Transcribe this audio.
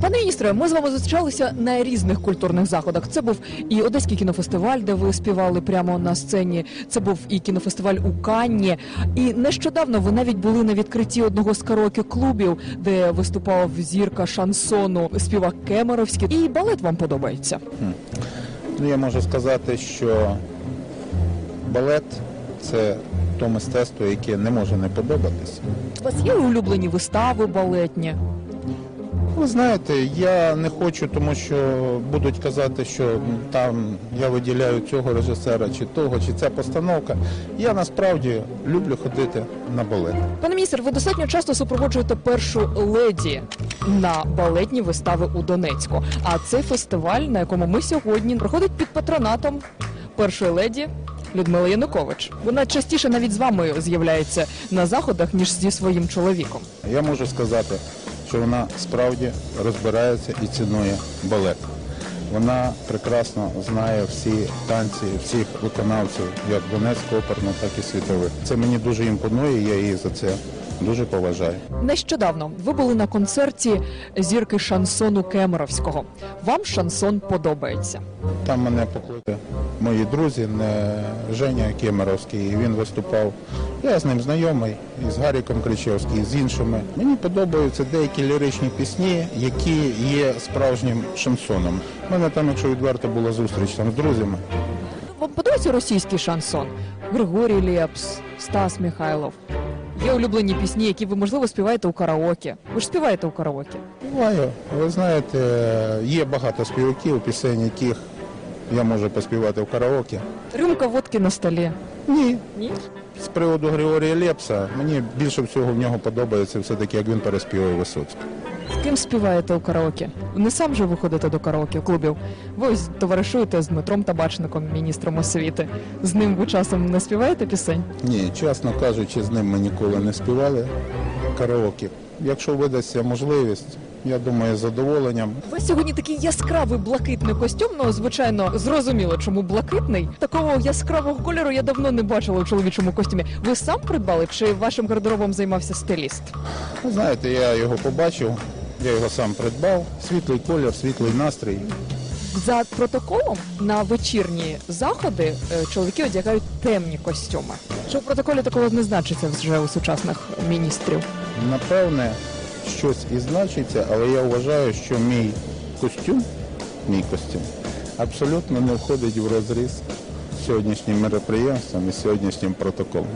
Пане міністре, ми з вами зустрічалися на різних культурних заходах. Це був і одеський кінофестиваль, де ви співали прямо на сцені. Це був і кінофестиваль у Канні. І нещодавно ви навіть були на відкритті одного з караоке клубів, де виступав зірка шансону, співак Кемеровський. І балет вам подобається. Ну, Я можу сказати, що балет це то мистецтво, яке не може не подобатися. У вас є улюблені вистави балетні? Ви знаєте, я не хочу, тому що будуть казати, що там я виділяю цього режисера чи того, чи ця постановка. Я насправді люблю ходити на балет. Пане міністр, ви достатньо часто супроводжуєте першу леді на балетні вистави у Донецьку. А цей фестиваль, на якому ми сьогодні, проходить під патронатом першої леді. Людмила Янукович. Вона частіше навіть з вами з'являється на заходах, ніж зі своїм чоловіком. Я можу сказати, що вона справді розбирається і цінує балет. Вона прекрасно знає всі танці, всіх виконавців, як Донецького оперного, так і світових. Це мені дуже імпонує, я її за це дуже поважаю. Нещодавно ви були на концерті зірки шансону Кемеровського. Вам шансон подобається? Там мене покликали мої друзі, не Женя Кемеровський, він виступав. Я з ним знайомий, і з Гаріком Кричевським, і з іншими. Мені подобаються деякі ліричні пісні, які є справжнім шансоном. У мене там, якщо відверто, була зустріч там з друзями. Вам подобається російський шансон? Григорій Лепс, Стас Михайлов. Є улюблені пісні, які ви можливо співаєте у караоке. Ви ж співаєте у караоке. Буваю. Ви знаєте, є багато співаків, пісень, яких я можу поспівати в караоке. Рюмка водки на столі. Ні. Ні? З приводу Григорія Лепса, мені більше всього в нього подобається все-таки, як він переспівує Висоцького. З ким співаєте у караоке? Не сам же виходите до караоке клубів. Ви ось товаришуєте з Дмитром Табачником, міністром освіти. З ним ви часом не співаєте пісень? Ні, чесно кажучи, з ним ми ніколи не співали караоке. Якщо видасться можливість, я думаю, з задоволенням. У вас сьогодні такий яскравий блакитний костюм. Ну, звичайно, зрозуміло, чому блакитний. Такого яскравого кольору я давно не бачила у чоловічому костюмі. Ви сам придбали чи вашим гардеробом займався стиліст? Ви знаєте, я його побачив, я його сам придбав. Світлий колір, світлий настрій. За протоколом на вечірні заходи е, чоловіки одягають темні костюми. Що в протоколі такого не значиться вже у сучасних міністрів. Напевне, щось і значиться, але я вважаю, що мій костюм, мій костюм, абсолютно не входить в розріз сьогоднішнім мероприємством і сьогоднішнім протоколом.